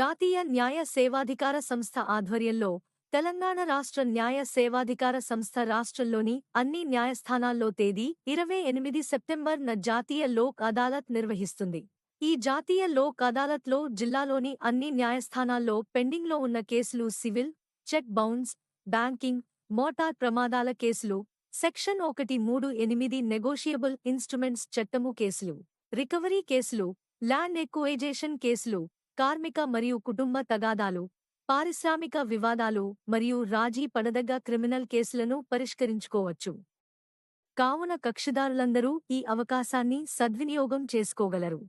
జాతీయ న్యాయ సేవాధికార సంస్థ ఆధ్వర్యంలో తెలంగాణ రాష్ట్ర న్యాయ సేవాధికార సంస్థ రాష్ట్రంలోని అన్ని న్యాయస్థానాల్లో తేదీ ఇరవై ఎనిమిది సెప్టెంబర్ న జాతీయ లోక్ అదాలత్ నిర్వహిస్తుంది. ఈ జాతీయ లోక్ అదాలత్లో జిల్లాలోని అన్ని న్యాయస్థానాల్లో పెండింగ్లో ఉన్న కేసులు civil cheque bounce banking motor ప్రమాదాల కేసులు సెక్షన్ ఒకటి మూడు ఎనిమిది నెగోషియబుల్ ఇన్స్ట్రుమెంట్స్ చట్టము కేసులు రికవరీ కేసులు ల్యాండ్ ఎక్వైజేషన్ కేసులు కార్మిక మరియు కుటుంబ తగాదాలు పారిశ్రామిక వివాదాలు మరియు రాజీ పడదగ్గ క్రిమినల్ కేసులను పరిష్కరించుకోవచ్చు. కావున కక్షిదారులందరూ ఈ అవకాశాన్ని సద్వినియోగం చేసుకోగలరు.